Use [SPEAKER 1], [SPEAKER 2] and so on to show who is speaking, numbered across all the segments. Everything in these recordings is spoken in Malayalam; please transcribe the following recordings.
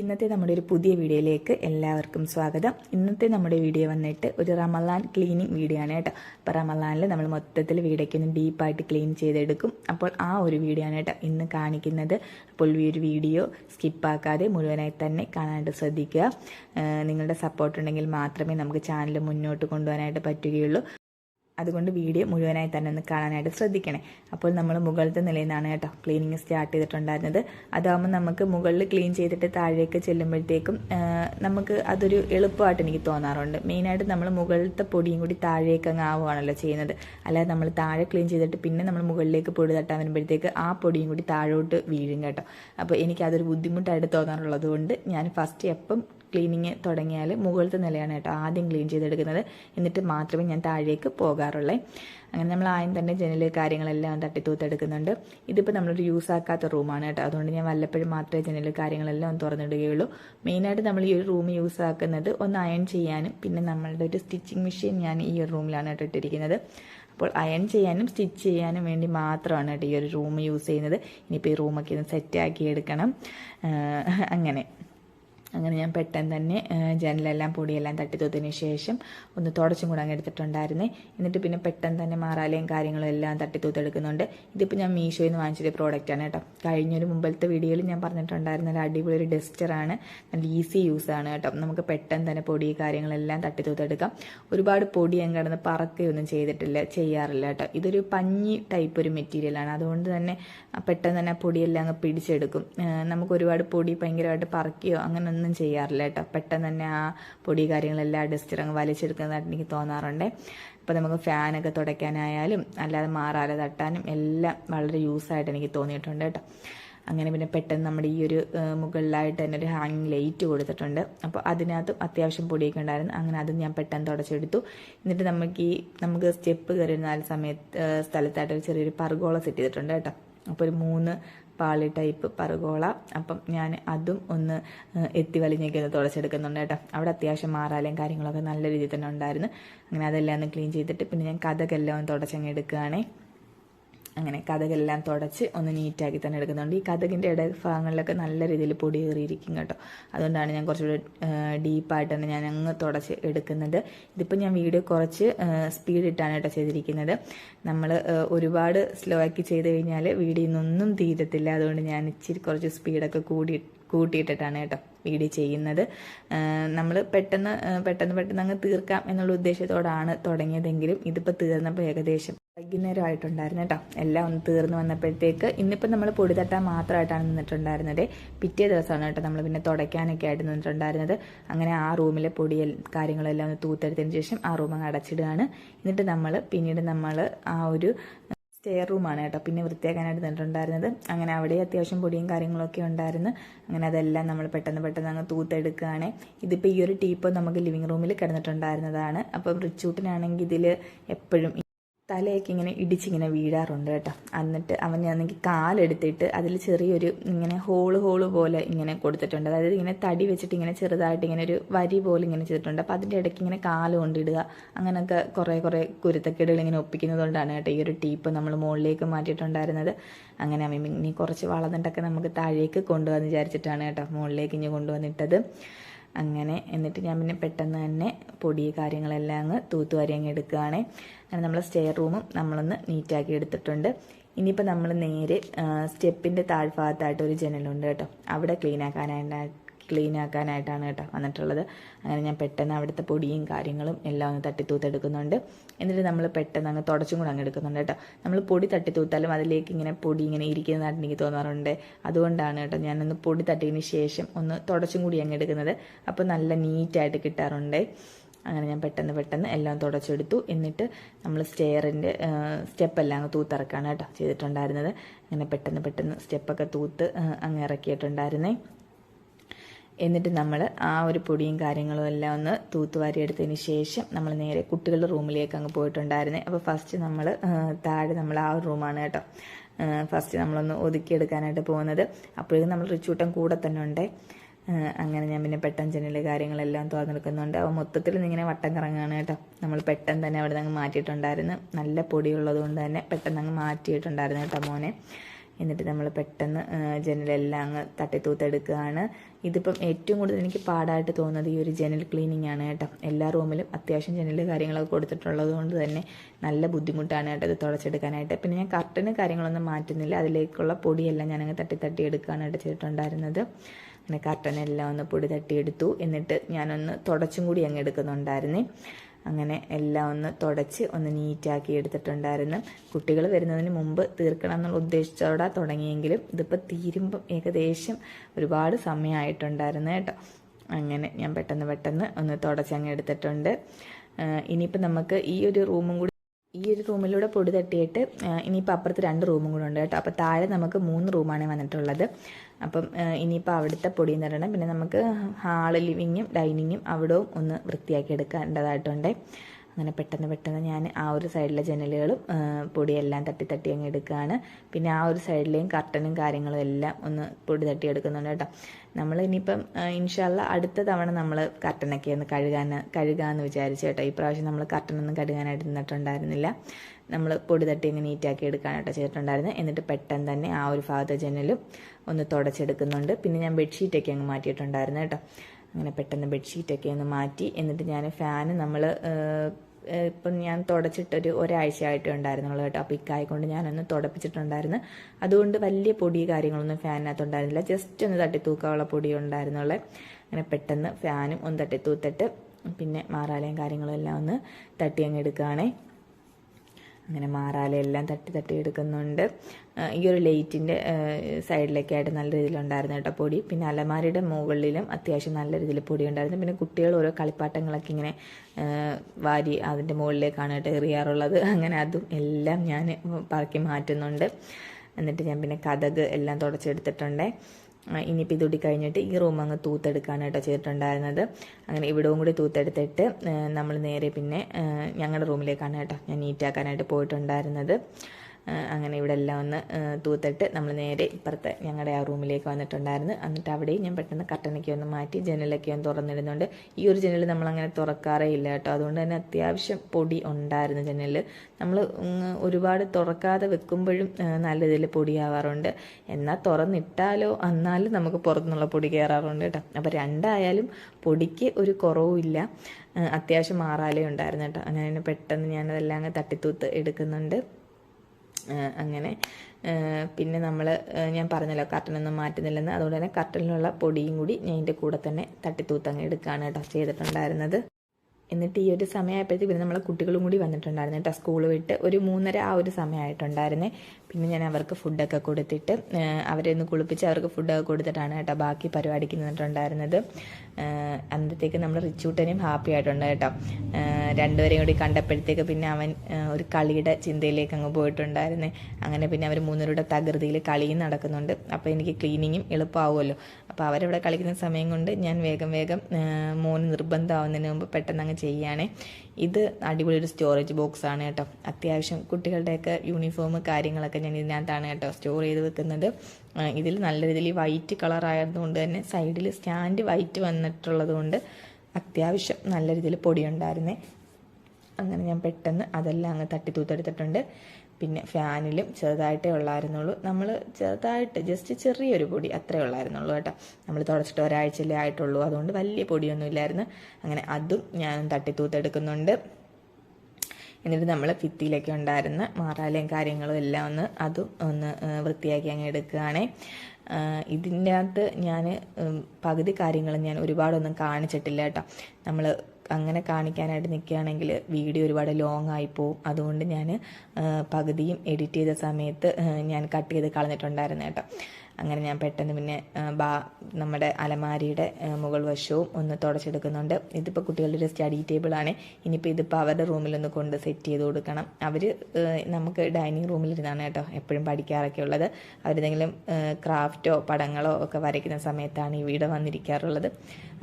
[SPEAKER 1] ഇന്നത്തെ നമ്മുടെ ഒരു പുതിയ വീഡിയോയിലേക്ക് എല്ലാവർക്കും സ്വാഗതം. ഇന്നത്തെ നമ്മുടെ വീഡിയോ വന്നിട്ട് ഒരു റമലാൻ ക്ലീനിങ് വീഡിയോ ആണ് കേട്ടോ. അപ്പോൾ റമലാനിൽ നമ്മൾ മൊത്തത്തിൽ വീടൊക്കെ ഒന്ന് ഡീപ്പായിട്ട് ക്ലീൻ ചെയ്തെടുക്കും. അപ്പോൾ ആ ഒരു വീഡിയോ ആണ് കേട്ടോ ഇന്ന് കാണിക്കുന്നത്. അപ്പോൾ ഈ ഒരു വീഡിയോ സ്കിപ്പാക്കാതെ മുഴുവനായി തന്നെ കാണാനായിട്ട് ശ്രദ്ധിക്കുക. നിങ്ങളുടെ സപ്പോർട്ട് ഉണ്ടെങ്കിൽ മാത്രമേ നമുക്ക് ചാനൽ മുന്നോട്ട് കൊണ്ടുപോകാനായിട്ട് പറ്റുകയുള്ളൂ. അതുകൊണ്ട് വീഡിയോ മുഴുവനായി തന്നെ ഒന്ന് കാണാനായിട്ട് ശ്രദ്ധിക്കണേ. അപ്പോൾ നമ്മൾ മുകളിലത്തെ നിലയിൽ നിന്നാണ് കേട്ടോ ക്ലീനിങ് സ്റ്റാർട്ട് ചെയ്തിട്ടുണ്ടായിരുന്നത്. അതാകുമ്പോൾ നമുക്ക് മുകളിൽ ക്ലീൻ ചെയ്തിട്ട് താഴേക്ക് ചെല്ലുമ്പോഴത്തേക്കും നമുക്ക് അതൊരു എളുപ്പമായിട്ട് എനിക്ക് തോന്നാറുണ്ട്. മെയിനായിട്ട് നമ്മൾ മുകളിലത്തെ പൊടിയും കൂടി താഴേക്ക് അങ്ങ് ആവുകയാണല്ലോ ചെയ്യുന്നത്. അല്ലാതെ നമ്മൾ താഴെ ക്ലീൻ ചെയ്തിട്ട് പിന്നെ നമ്മൾ മുകളിലേക്ക് പൊടി തട്ടാൻ വരുമ്പോഴത്തേക്ക് ആ പൊടിയും കൂടി താഴോട്ട് വീഴും കേട്ടോ. അപ്പോൾ എനിക്ക് അതൊരു ബുദ്ധിമുട്ടായിട്ട് തോന്നാറുള്ളത് കൊണ്ട് ഞാൻ ഫസ്റ്റ് എപ്പം ക്ലീനിങ് തുടങ്ങിയാൽ മുകളിലത്തെ നിലയാണ് കേട്ടോ ആദ്യം ക്ലീൻ ചെയ്തെടുക്കുന്നത്. എന്നിട്ട് മാത്രമേ ഞാൻ താഴേക്ക് പോകാറുള്ളേ. അങ്ങനെ നമ്മൾ ആദ്യം തന്നെ ജനൽ കാര്യങ്ങളെല്ലാം തട്ടിത്തൂത്തെടുക്കുന്നുണ്ട്. ഇതിപ്പോൾ നമ്മളൊരു യൂസ് ആക്കാത്ത റൂമാണ് കേട്ടോ. അതുകൊണ്ട് ഞാൻ വല്ലപ്പോഴും മാത്രമേ ജനൽ കാര്യങ്ങളെല്ലാം തുറന്നിടുകയുള്ളൂ. മെയിനായിട്ട് നമ്മൾ ഈ ഒരു റൂം യൂസ് ആക്കുന്നത് ഒന്ന് അയൺ ചെയ്യാനും പിന്നെ നമ്മളുടെ ഒരു സ്റ്റിച്ചിങ് മെഷീൻ ഞാൻ ഈ ഒരു റൂമിലാണ് കേട്ടോ ഇട്ടിരിക്കുന്നത്. അപ്പോൾ അയൺ ചെയ്യാനും സ്റ്റിച്ച് ചെയ്യാനും വേണ്ടി മാത്രമാണ് കേട്ടോ ഈ ഒരു റൂം യൂസ് ചെയ്യുന്നത്. ഇനിയിപ്പോൾ ഈ റൂമൊക്കെ ഒന്ന് സെറ്റാക്കി എടുക്കണം. അങ്ങനെ. അങ്ങനെ ഞാൻ പെട്ടെന്ന് തന്നെ ജനലെല്ലാം പൊടിയെല്ലാം തട്ടിത്തൂത്തതിന് ശേഷം ഒന്ന് തുടച്ചും കൂടെ അങ്ങ് എടുത്തിട്ടുണ്ടായിരുന്നേ. എന്നിട്ട് പിന്നെ പെട്ടെന്ന് തന്നെ മാറാലയും കാര്യങ്ങളും എല്ലാം തട്ടിത്തൂത്തെടുക്കുന്നുണ്ട് ഇതിപ്പോൾ ഞാൻ മീഷോയിൽ നിന്ന് വാങ്ങിച്ചൊരു പ്രോഡക്റ്റാണ് കേട്ടോ. കഴിഞ്ഞൊരു മുമ്പത്തെ വീഡിയോയിൽ ഞാൻ പറഞ്ഞിട്ടുണ്ടായിരുന്ന ഒരു അടിപൊളി ഒരു ഡസ്റ്ററാണ് നല്ല ഈസി യൂസ് ആണ് കേട്ടോ. നമുക്ക് പെട്ടെന്ന് തന്നെ പൊടി കാര്യങ്ങളെല്ലാം തട്ടിത്തൂത്തെടുക്കാം ഒരുപാട് പൊടി ഞാൻ കിടന്ന് പറക്കുകയൊന്നും ചെയ്തിട്ടില്ല ചെയ്യാറില്ല കേട്ടോ. ഇതൊരു പഞ്ഞി ടൈപ്പ് ഒരു മെറ്റീരിയലാണ് അതുകൊണ്ട് തന്നെ പെട്ടെന്ന് തന്നെ പൊടിയെല്ലാം അങ്ങ് പിടിച്ചെടുക്കും. നമുക്ക് ഒരുപാട് പൊടി ഭയങ്കരമായിട്ട് പറക്കുകയോ അങ്ങനെ ഒന്നും ചെയ്യാറില്ല കേട്ടോ. പെട്ടെന്ന് തന്നെ ആ പൊടി കാര്യങ്ങളെല്ലാം ഡസ്റ്റർ അങ്ങ് വലിച്ചെടുക്കുന്നതായിട്ട് എനിക്ക് തോന്നാറുണ്ട്. അപ്പോൾ നമുക്ക് ഫാനൊക്കെ തുടയ്ക്കാനായാലും അല്ലാതെ മാറാതെ തട്ടാനും എല്ലാം വളരെ യൂസായിട്ട് എനിക്ക് തോന്നിയിട്ടുണ്ട് കേട്ടോ. അങ്ങനെ പിന്നെ പെട്ടെന്ന് നമ്മുടെ ഈ ഒരു മുകളിലായിട്ട് തന്നെ ഒരു ഹാങ്ങിങ് ലൈറ്റ് കൊടുത്തിട്ടുണ്ട്. അപ്പോൾ അതിനകത്തും അത്യാവശ്യം പൊടിയൊക്കെ ഉണ്ടായിരുന്നു. അങ്ങനെ അത് ഞാൻ പെട്ടെന്ന് തുടച്ചെടുത്തു. എന്നിട്ട് നമുക്ക് ഈ നമുക്ക് സ്റ്റെപ്പ് കയറി നാല് സമയത്ത് സ്ഥലത്തായിട്ട് ഒരു ചെറിയൊരു പർഗോള സെറ്റ് ചെയ്തിട്ടുണ്ട് കേട്ടോ. അപ്പോൾ ഒരു മൂന്ന് പാളി ടൈപ്പ് പറുകോള. അപ്പം ഞാൻ അതും ഒന്ന് എത്തി വലിഞ്ഞേക്ക് ഒന്ന് തുടച്ചെടുക്കുന്നുണ്ട് കേട്ടോ. അവിടെ അത്യാവശ്യം മാറാലയും കാര്യങ്ങളൊക്കെ നല്ല രീതിയിൽ തന്നെ ഉണ്ടായിരുന്നു. അങ്ങനെ അതെല്ലാം ഒന്ന് ക്ലീൻ ചെയ്തിട്ട് പിന്നെ ഞാൻ കഥകെല്ലാം ഒന്ന് തുടച്ചങ്ങ് എടുക്കുകയാണേ. അങ്ങനെ കഥകെല്ലാം തുടച്ച് ഒന്ന് നീറ്റാക്കി തന്നെ എടുക്കുന്നുണ്ട്. ഈ കഥകിന്റെ ഇട ഭാഗങ്ങളിലൊക്കെ നല്ല രീതിയിൽ പൊടി കയറിയിരിക്കും കേട്ടോ. അതുകൊണ്ടാണ് ഞാൻ കുറച്ചുകൂടെ ഡീപ്പായിട്ട് തന്നെ ഞാൻ അങ്ങ് തുടച്ച് എടുക്കുന്നത്. ഇതിപ്പോൾ ഞാൻ വീഡിയോ കുറച്ച് സ്പീഡ് ഇട്ടാണ് കേട്ടോ ചെയ്തിരിക്കുന്നത്. നമ്മൾ ഒരുപാട് സ്ലോ ആക്കി ചെയ്ത് കഴിഞ്ഞാൽ വീഡിയോ ഒന്നും തീരത്തില്ല. അതുകൊണ്ട് ഞാൻ ഇച്ചിരി കുറച്ച് സ്പീഡൊക്കെ കൂടി കൂട്ടിയിട്ടിട്ടാണ് കേട്ടോ വീഡിയോ ചെയ്യുന്നത്. നമ്മൾ പെട്ടെന്ന് പെട്ടെന്ന് പെട്ടെന്ന് അങ്ങ് തീർക്കാം എന്നുള്ള ഉദ്ദേശത്തോടാണ് തുടങ്ങിയതെങ്കിലും ഇതിപ്പോൾ തീർന്നപ്പോൾ ഏകദേശം വൈകുന്നേരം ആയിട്ടുണ്ടായിരുന്നു കേട്ടോ. എല്ലാം ഒന്ന് തീർന്നു വന്നപ്പോഴത്തേക്ക് ഇന്നിപ്പോൾ നമ്മൾ പൊടി തട്ടാൻ മാത്രമായിട്ടാണ് നിന്നിട്ടുണ്ടായിരുന്നത്. പിറ്റേ ദിവസമാണ് കേട്ടോ നമ്മൾ പിന്നെ തുടയ്ക്കാനൊക്കെ ആയിട്ട് നിന്നിട്ടുണ്ടായിരുന്നത്. അങ്ങനെ ആ റൂമിലെ പൊടി കാര്യങ്ങളെല്ലാം ഒന്ന് തൂത്തെടുത്തതിന് ശേഷം ആ റൂം അങ്ങ് അടച്ചിടുകയാണ്. എന്നിട്ട് നമ്മൾ പിന്നീട് നമ്മൾ ആ ഒരു സ്റ്റെയർ റൂമാണ് കേട്ടോ. പിന്നെ വൃത്തിയാക്കാനായിട്ട് നിന്നിട്ടുണ്ടായിരുന്നത് അങ്ങനെ അവിടെ അത്യാവശ്യം പൊടിയും കാര്യങ്ങളൊക്കെ ഉണ്ടായിരുന്നു. അങ്ങനെ അതെല്ലാം നമ്മൾ പെട്ടെന്ന് പെട്ടെന്ന് അങ്ങ് തൂത്തെടുക്കുകയാണ്. ഇതിപ്പോൾ ഈ ഒരു ടീപ്പ് നമുക്ക് ലിവിങ് റൂമിൽ കിടന്നിട്ടുണ്ടായിരുന്നതാണ്. അപ്പം റിച്ചൂട്ടിനാണെങ്കിൽ ഇതിൽ എപ്പോഴും തലയൊക്കെ ഇങ്ങനെ ഇടിച്ചിങ്ങനെ വീഴാറുണ്ട് കേട്ടോ. എന്നിട്ട് അവൻ ആണെങ്കിൽ കാലെടുത്തിട്ട് അതിൽ ചെറിയൊരു ഇങ്ങനെ ഹോൾ ഹോൾ പോലെ ഇങ്ങനെ കൊടുത്തിട്ടുണ്ട്. അതായത് ഇങ്ങനെ തടി വെച്ചിട്ട് ഇങ്ങനെ ചെറുതായിട്ട് ഇങ്ങനെ ഒരു വരി പോലെ ഇങ്ങനെ ചെയ്തിട്ടുണ്ട്. അപ്പോൾ അതിന്റെ ഇടയ്ക്ക് ഇങ്ങനെ കാൽ കൊണ്ടിടുക അങ്ങനെയൊക്കെ കുറേ കുറേ കുരുത്തക്കേടുകൾ ഇങ്ങനെ ഒപ്പിക്കുന്നതുകൊണ്ടാണ് കേട്ടോ ഈ ഒരു ടീപ്പ് നമ്മൾ മുകളിലേക്ക് മാറ്റിയിട്ടുണ്ടായിരുന്നത്. അങ്ങനെ ഇനി കുറച്ച് വളർന്നിട്ടൊക്കെ നമുക്ക് താഴേക്ക് കൊണ്ടുവന്ന് വിചാരിച്ചിട്ടാണ് കേട്ടോ മുകളിലേക്ക് ഇനി കൊണ്ടുവന്നിട്ടത്. അങ്ങനെ എന്നിട്ട് ഞാൻ പിന്നെ പെട്ടെന്ന് തന്നെ പൊടി കാര്യങ്ങളെല്ലാം അങ്ങ് തൂത്തുവാരി അങ്ങ് എടുക്കുകയാണ്. അങ്ങനെ നമ്മളെ സ്റ്റെയർ റൂമും നമ്മളൊന്ന് നീറ്റാക്കി എടുത്തിട്ടുണ്ട്. ഇനിയിപ്പോൾ നമ്മൾ നേരെ സ്റ്റെപ്പിന്റെ താഴ്ഭാഗത്തായിട്ട് ഒരു ജനലുണ്ട് കേട്ടോ. അവിടെ ക്ലീൻ ആക്കാനായിട്ട് ക്ലീൻ ആക്കാനായിട്ടാണ് കേട്ടോ വന്നിട്ടുള്ളത്. അങ്ങനെ ഞാൻ പെട്ടെന്ന് അവിടുത്തെ പൊടിയും കാര്യങ്ങളും എല്ലാം ഒന്ന് തട്ടിത്തൂത്തെടുക്കുന്നുണ്ട്. എന്നിട്ട് നമ്മൾ പെട്ടെന്ന് അങ്ങ് തുടച്ചും കൂടെ അങ്ങ് എടുക്കുന്നുണ്ട് കേട്ടോ. നമ്മൾ പൊടി തട്ടിത്തൂത്താലും അതിലേക്ക് ഇങ്ങനെ പൊടി ഇങ്ങനെ ഇരിക്കുന്നതായിട്ട് എനിക്ക് തോന്നാറുണ്ട്. അതുകൊണ്ടാണ് കേട്ടോ ഞാനൊന്ന് പൊടി തട്ടിയതിന് ശേഷം ഒന്ന് തുടച്ചും കൂടി അങ്ങ് എടുക്കുന്നത്. അപ്പോൾ നല്ല നീറ്റായിട്ട് കിട്ടാറുണ്ട്. അങ്ങനെ ഞാൻ പെട്ടെന്ന് പെട്ടെന്ന് എല്ലാം തുടച്ചെടുത്തു. എന്നിട്ട് നമ്മൾ സ്റ്റെയറിന്റെ സ്റ്റെപ്പെല്ലാം അങ്ങ് തൂത്തിറക്കാണ് കേട്ടോ ചെയ്തിട്ടുണ്ടായിരുന്നത്. അങ്ങനെ പെട്ടെന്ന് പെട്ടെന്ന് സ്റ്റെപ്പൊക്കെ തൂത്ത് അങ്ങ് ഇറക്കിയിട്ടുണ്ടായിരുന്നേ. എന്നിട്ട് നമ്മൾ ആ ഒരു പൊടിയും കാര്യങ്ങളും എല്ലാം ഒന്ന് തൂത്തുവാരി എടുത്തതിന് ശേഷം നമ്മൾ നേരെ കുട്ടികളുടെ റൂമിലേക്ക് അങ്ങ് പോയിട്ടുണ്ടായിരുന്നേ. അപ്പോൾ ഫസ്റ്റ് നമ്മൾ താഴെ നമ്മൾ ആ ഒരു റൂമാണ് കേട്ടോ. ഫസ്റ്റ് നമ്മളൊന്ന് ഒതുക്കിയെടുക്കാനായിട്ട് പോകുന്നത്. അപ്പോഴേക്കും നമ്മൾ റിച്ചൂട്ടൻ കൂടെ തന്നെ ഉണ്ട്. അങ്ങനെ ഞാൻ പിന്നെ പെട്ടെന്ന് ജനൽ കാര്യങ്ങളെല്ലാം തുറന്നെടുക്കുന്നുണ്ട്. അപ്പോൾ മൊത്തത്തിൽ ഇങ്ങനെ വട്ടം കറങ്ങുകയാണ് കേട്ടോ. നമ്മൾ പെട്ടെന്ന് തന്നെ അവിടെ നിന്ന് മാറ്റിയിട്ടുണ്ടായിരുന്നു. നല്ല പൊടിയുള്ളത് കൊണ്ട് തന്നെ പെട്ടെന്ന് അങ്ങ് മാറ്റിയിട്ടുണ്ടായിരുന്നു കേട്ടോ മോനെ. എന്നിട്ട് നമ്മൾ പെട്ടെന്ന് ജനലെല്ലാം അങ്ങ് തട്ടിത്തൂത്തെടുക്കുകയാണ്. ഇതിപ്പം ഏറ്റവും കൂടുതൽ എനിക്ക് പാടായിട്ട് തോന്നുന്നത് ഈ ഒരു ജനൽ ക്ലീനിങ് ആണ് കേട്ടോ. എല്ലാ റൂമിലും അത്യാവശ്യം ജനൽ കാര്യങ്ങളൊക്കെ കൊടുത്തിട്ടുള്ളത് കൊണ്ട് തന്നെ നല്ല ബുദ്ധിമുട്ടാണ് കേട്ടോ ഇത് തുടച്ചെടുക്കാനായിട്ട്. പിന്നെ ഞാൻ കർട്ടന് കാര്യങ്ങളൊന്നും മാറ്റുന്നില്ല. അതിലേക്കുള്ള പൊടിയെല്ലാം ഞാനങ്ങ് തട്ടി തട്ടി എടുക്കുകയാണ് കേട്ടോ ചെയ്തിട്ടുണ്ടായിരുന്നത്. അങ്ങനെ കർട്ടനെല്ലാം ഒന്ന് പൊടി തട്ടിയെടുത്തു. എന്നിട്ട് ഞാനൊന്ന് തുടച്ചും കൂടി അങ്ങ് എടുക്കുന്നുണ്ടായിരുന്നേ. അങ്ങനെ എല്ലാം ഒന്ന് തുടച്ച് ഒന്ന് നീറ്റാക്കി എടുത്തിട്ടുണ്ടായിരുന്നു. കുട്ടികൾ വരുന്നതിന് മുമ്പ് തീർക്കണം എന്നുള്ള ഉദ്ദേശത്തോടെ തുടങ്ങിയെങ്കിലും ഇതിപ്പോൾ തീരുമ്പം ഏകദേശം ഒരുപാട് സമയമായിട്ടുണ്ടായിരുന്നു കേട്ടോ. അങ്ങനെ ഞാൻ പെട്ടെന്ന് പെട്ടെന്ന് ഒന്ന് തുടച്ചങ്ങ് എടുത്തിട്ടുണ്ട്. ഇനിയിപ്പോൾ നമുക്ക് ഈ ഒരു റൂമും കൂടി ഈ ഒരു റൂമിലൂടെ പൊടി തട്ടിയിട്ട് ഇനിയിപ്പോൾ അപ്പുറത്ത് രണ്ട് റൂമും കൂടെ ഉണ്ട് കേട്ടോ. അപ്പോൾ താഴെ നമുക്ക് മൂന്ന് റൂമാണ് വന്നിട്ടുള്ളത്. അപ്പം ഇനിയിപ്പോൾ അവിടുത്തെ പൊടി തരണം പിന്നെ നമുക്ക് ഹാൾ ലിവിങ്ങും ഡൈനിങ്ങും അവിടവും ഒന്ന് വൃത്തിയാക്കി എടുക്കേണ്ടതായിട്ടുണ്ട്. അങ്ങനെ പെട്ടെന്ന് പെട്ടെന്ന് ഞാൻ ആ ഒരു സൈഡിലെ ജനലുകളും പൊടിയെല്ലാം തട്ടി തട്ടി അങ്ങ് എടുക്കുകയാണ്. പിന്നെ ആ ഒരു സൈഡിലെയും കർട്ടനും കാര്യങ്ങളും എല്ലാം ഒന്ന് പൊടി തട്ടി എടുക്കുന്നുണ്ട് കേട്ടോ. നമ്മൾ ഇനിയിപ്പം ഇൻഷാല്ല അടുത്ത തവണ നമ്മൾ കർട്ടനൊക്കെ ഒന്ന് കഴുകാൻ കഴുകാമെന്ന് വിചാരിച്ചു കേട്ടോ. ഈ പ്രാവശ്യം നമ്മൾ കർട്ടനൊന്നും കഴുകാനായിട്ട് നിന്നിട്ടുണ്ടായിരുന്നില്ല. നമ്മൾ പൊടി തട്ടി ഇങ്ങനെ നീറ്റാക്കി എടുക്കാനായിട്ട് ചെയ്തിട്ടുണ്ടായിരുന്നു. എന്നിട്ട് പെട്ടെന്ന് തന്നെ ആ ഒരു ഭാഗത്തെ ജനലും ഒന്ന് തുടച്ചെടുക്കുന്നുണ്ട്. പിന്നെ ഞാൻ ബെഡ്ഷീറ്റൊക്കെ അങ്ങ് മാറ്റിയിട്ടുണ്ടായിരുന്നു കേട്ടോ. അങ്ങനെ പെട്ടെന്ന് ബെഡ്ഷീറ്റൊക്കെ ഒന്ന് മാറ്റി. എന്നിട്ട് ഞാൻ ഫാന് നമ്മൾ ഇപ്പം ഞാൻ തുടച്ചിട്ടൊരു ഒരാഴ്ച ആയിട്ടേ ഉണ്ടായിരുന്നുള്ളൂ കേട്ടോ. അപ്പോൾ ഇക്കായിക്കൊണ്ട് ഞാനൊന്ന് തുടപ്പിച്ചിട്ടുണ്ടായിരുന്നു. അതുകൊണ്ട് വലിയ പൊടി കാര്യങ്ങളൊന്നും ഫാനിനകത്ത് ഉണ്ടായിരുന്നില്ല ജസ്റ്റ് ഒന്ന് തട്ടി തൂക്കാനുള്ള പൊടി ഉണ്ടായിരുന്നുള്ളൂ. അങ്ങനെ പെട്ടെന്ന് ഫാനും ഒന്ന് തട്ടി തൂത്തിട്ട് പിന്നെ മാറാലയും കാര്യങ്ങളും എല്ലാം ഒന്ന് തട്ടി അങ്ങ് എടുക്കുകയാണേ. അങ്ങനെ മാറാലെല്ലാം തട്ടി തട്ടി എടുക്കുന്നുണ്ട്. ഈ ഒരു ലൈറ്റിന്റെ സൈഡിലൊക്കെ ആയിട്ട് നല്ല രീതിയിലുണ്ടായിരുന്നു കേട്ടോ പൊടി. പിന്നെ അലമാരിയുടെ മുകളിലും അത്യാവശ്യം നല്ല രീതിയിൽ പൊടി ഉണ്ടായിരുന്നു. പിന്നെ കുട്ടികൾ ഓരോ കളിപ്പാട്ടങ്ങളൊക്കെ ഇങ്ങനെ വാരി അതിന്റെ മുകളിലേക്കാണ് കേട്ടോ എറിയാറുള്ളത്. അങ്ങനെ അതും എല്ലാം ഞാൻ പറക്കി മാറ്റുന്നുണ്ട്. എന്നിട്ട് ഞാൻ പിന്നെ കഥക് എല്ലാം തുടച്ചെടുത്തിട്ടുണ്ട്. ഇനിയിപ്പോൾ ഇതുകൂടി കഴിഞ്ഞിട്ട് ഈ റൂം അങ്ങ് തൂത്തെടുക്കാണ് കേട്ടോ ചെയ്തിട്ടുണ്ടായിരുന്നത്. അങ്ങനെ ഇവിടവും കൂടി തൂത്തെടുത്തിട്ട് നമ്മൾ നേരെ പിന്നെ ഞങ്ങളുടെ റൂമിലേക്കാണ് കേട്ടോ ഞാൻ നീറ്റാക്കാനായിട്ട് പോയിട്ടുണ്ടായിരുന്നത്. അങ്ങനെ ഇവിടെ എല്ലാം ഒന്ന് തൂത്തിട്ട് നമ്മൾ നേരെ ഇപ്പുറത്തെ ഞങ്ങളുടെ ആ റൂമിലേക്ക് വന്നിട്ടുണ്ടായിരുന്നു. എന്നിട്ട് അവിടെയും ഞാൻ പെട്ടെന്ന് കട്ടനൊക്കെ ഒന്ന് മാറ്റി ജനലൊക്കെ ഒന്ന് തുറന്നിടുന്നുണ്ട്. ഈ ഒരു ജനൽ നമ്മൾ അങ്ങനെ തുറക്കാറേ ഇല്ല കേട്ടോ. അതുകൊണ്ട് തന്നെ അത്യാവശ്യം പൊടി ഉണ്ടായിരുന്നു ജനലിൽ നമ്മൾ ഒരുപാട് തുറക്കാതെ വെക്കുമ്പോഴും നല്ല രീതിയിൽ പൊടിയാവാറുണ്ട്. എന്നാൽ തുറന്നിട്ടാലോ എന്നാലും നമുക്ക് പുറത്തുനിന്നുള്ള പൊടി കയറാറുണ്ട് കേട്ടോ. അപ്പോൾ രണ്ടായാലും പൊടിക്ക് ഒരു കുറവുമില്ല അത്യാവശ്യം മാറാലേ ഉണ്ടായിരുന്നു കേട്ടോ. അങ്ങനെ പെട്ടെന്ന് ഞാനതെല്ലാം അങ്ങ് തട്ടിത്തൂത്ത് എടുക്കുന്നുണ്ട്. അങ്ങനെ. പിന്നെ നമ്മൾ ഞാൻ പറഞ്ഞല്ലോ കർട്ടനൊന്നും മാറ്റുന്നില്ലെന്ന്. അതുകൊണ്ട് തന്നെ കർട്ടനിലുള്ള പൊടിയും കൂടി ഞാൻ ഇതിന്റെ കൂടെ തന്നെ തട്ടിത്തൂത്തങ്ങ് എടുക്കുകയാണ് കേട്ടോ ചെയ്തിട്ടുണ്ടായിരുന്നത്. എന്നിട്ട് ഈ ഒരു സമയമായപ്പോഴത്തേക്ക് പിന്നെ നമ്മളെ കുട്ടികളും കൂടി വന്നിട്ടുണ്ടായിരുന്നു കേട്ടോ. സ്കൂൾ വിട്ട് ഒരു മൂന്നര ആ ഒരു സമയമായിട്ടുണ്ടായിരുന്നേ പിന്നെ ഞാൻ അവർക്ക് ഫുഡൊക്കെ കൊടുത്തിട്ട് അവരെ ഒന്ന് കുളിപ്പിച്ച് അവർക്ക് ഫുഡൊക്കെ കൊടുത്തിട്ടാണ് കേട്ടോ ബാക്കി പരിപാടിക്ക് നിന്നിട്ടുണ്ടായിരുന്നത്. അന്നത്തേക്ക് നമ്മൾ റിച്ചൂട്ടനെയും ഹാപ്പി ആയിട്ടുണ്ട് കേട്ടോ. രണ്ടുപേരെയും കൂടി കണ്ടപ്പോഴത്തേക്ക് പിന്നെ അവൻ ഒരു കളിയുടെ ചിന്തയിലേക്ക് അങ്ങ് പോയിട്ടുണ്ടായിരുന്നു. അങ്ങനെ പിന്നെ അവർ മൂന്നരുടെ തകൃതിയിൽ കളിയും നടക്കുന്നുണ്ട്. അപ്പോൾ എനിക്ക് ക്ലീനിങ്ങും എളുപ്പമാവുമല്ലോ. അപ്പോൾ അവരവിടെ കളിക്കുന്ന സമയം കൊണ്ട് ഞാൻ വേഗം വേഗം മോന് നിർബന്ധമാവുന്നതിന് മുമ്പ് പെട്ടെന്ന് അങ്ങ് ചെയ്യുകയാണേ. ഇത് അടിപൊളി ഒരു സ്റ്റോറേജ് ബോക്സ് ആണ് കേട്ടോ. അത്യാവശ്യം കുട്ടികളുടെയൊക്കെ യൂണിഫോം കാര്യങ്ങളൊക്കെ ഞാൻ ഇതിനകത്താണ് കേട്ടോ സ്റ്റോർ ചെയ്ത് വെക്കുന്നത്. ഇതിൽ നല്ല രീതിയിൽ വൈറ്റ് കളർ ആയതുകൊണ്ട് തന്നെ സൈഡിൽ സ്റ്റാൻഡ് വൈറ്റ് വന്നിട്ടുള്ളത് കൊണ്ട് അത്യാവശ്യം നല്ല രീതിയിൽ പൊടിയുണ്ടായിരുന്നേ. അങ്ങനെ ഞാൻ പെട്ടെന്ന് അതെല്ലാം അങ്ങ് തട്ടി തൂത്തെടുത്തിട്ടുണ്ട് പിന്നെ ഫാനിലും ചെറുതായിട്ടേ ഉള്ളായിരുന്നുള്ളൂ. നമ്മൾ ചെറുതായിട്ട് ജസ്റ്റ് ചെറിയൊരു പൊടി അത്രേ ഉള്ളായിരുന്നുള്ളൂ കേട്ടോ. നമ്മൾ തുടച്ചിട്ട് ഒരാഴ്ചയിലേ ആയിട്ടുള്ളൂ. അതുകൊണ്ട് വലിയ പൊടിയൊന്നും ഇല്ലായിരുന്നു അങ്ങനെ അതും ഞാൻ തട്ടി തൂത്തെടുക്കുന്നുണ്ട് എന്നിട്ട് നമ്മൾ ഭിത്തിയിലൊക്കെ ഉണ്ടായിരുന്ന മാറാലയും കാര്യങ്ങളും എല്ലാം ഒന്ന് അതും ഒന്ന് വൃത്തിയാക്കി അങ്ങ് എടുക്കുകയാണേ. ഇതിന്റെ അകത്ത് ഞാൻ പകുതി കാര്യങ്ങളും ഞാൻ ഒരുപാടൊന്നും കാണിച്ചിട്ടില്ല കേട്ടോ. നമ്മൾ അങ്ങനെ കാണിക്കാനായിട്ട് നിൽക്കുകയാണെങ്കിൽ വീഡിയോ ഒരുപാട് ലോങ് ആയി അതുകൊണ്ട് ഞാൻ പകുതിയും എഡിറ്റ് ചെയ്ത സമയത്ത് ഞാൻ കട്ട് ചെയ്ത് കളഞ്ഞിട്ടുണ്ടായിരുന്നു കേട്ടോ. അങ്ങനെ ഞാൻ പെട്ടെന്ന് പിന്നെ ബാ നമ്മുടെ അലമാരിയുടെ മുകൾ വശവും ഒന്ന് തുടച്ചെടുക്കുന്നുണ്ട്. ഇതിപ്പോൾ കുട്ടികളുടെ ഒരു സ്റ്റഡി ടേബിളാണ് ഇനിയിപ്പോൾ ഇതിപ്പോൾ അവരുടെ റൂമിലൊന്ന് കൊണ്ട് സെറ്റ് ചെയ്ത് കൊടുക്കണം. അവർ നമുക്ക് ഡൈനിങ് റൂമിലിരുന്നാണ് കേട്ടോ എപ്പോഴും പഠിക്കാറൊക്കെ ഉള്ളത്. അവരെന്തെങ്കിലും ക്രാഫ്റ്റോ പടങ്ങളോ ഒക്കെ വരയ്ക്കുന്ന സമയത്താണ് ഈ വീട് വന്നിരിക്കാറുള്ളത്.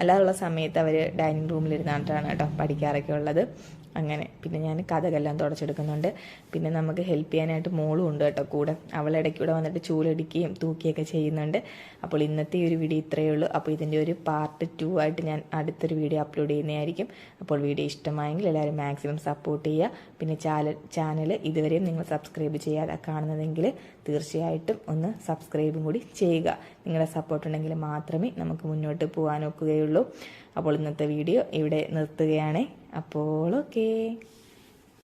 [SPEAKER 1] അല്ലാതുള്ള സമയത്ത് അവർ ഡൈനിങ് റൂമിലിരുന്നാണ് കേട്ടോ പഠിക്കാറൊക്കെ ഉള്ളത്. അങ്ങനെ. പിന്നെ ഞാൻ കഥകെല്ലാം തുടച്ചെടുക്കുന്നുണ്ട്. പിന്നെ നമുക്ക് ഹെൽപ്പ് ചെയ്യാനായിട്ട് മോളും ഉണ്ട് കേട്ടോ കൂടെ. അവളിടയ്ക്ക് ഇവിടെ വന്നിട്ട് ചൂലടിക്കുകയും തൂക്കിയൊക്കെ ചെയ്യുന്നുണ്ട്. അപ്പോൾ ഇന്നത്തെ ഒരു വീഡിയോ ഇത്രയേ ഉള്ളൂ. അപ്പോൾ ഇതിന്റെ ഒരു പാർട്ട് ടു ആയിട്ട് ഞാൻ അടുത്തൊരു വീഡിയോ അപ്ലോഡ് ചെയ്യുന്നതായിരിക്കും. അപ്പോൾ വീഡിയോ ഇഷ്ടമായെങ്കിൽ എല്ലാവരും മാക്സിമം സപ്പോർട്ട് ചെയ്യുക. പിന്നെ ചാനൽ ചാനൽ ഇതുവരെയും നിങ്ങൾ സബ്സ്ക്രൈബ് ചെയ്യാതെ കാണുന്നതെങ്കിൽ തീർച്ചയായിട്ടും ഒന്ന് സബ്സ്ക്രൈബും കൂടി ചെയ്യുക. നിങ്ങളുടെ സപ്പോർട്ട് ഉണ്ടെങ്കിൽ മാത്രമേ നമുക്ക് മുന്നോട്ട് പോകാൻ ഒക്കുകയുള്ളൂ. അപ്പോൾ ഇന്നത്തെ വീഡിയോ ഇവിടെ നിർത്തുകയാണ്. അപ്പോൾ ഓക്കേ.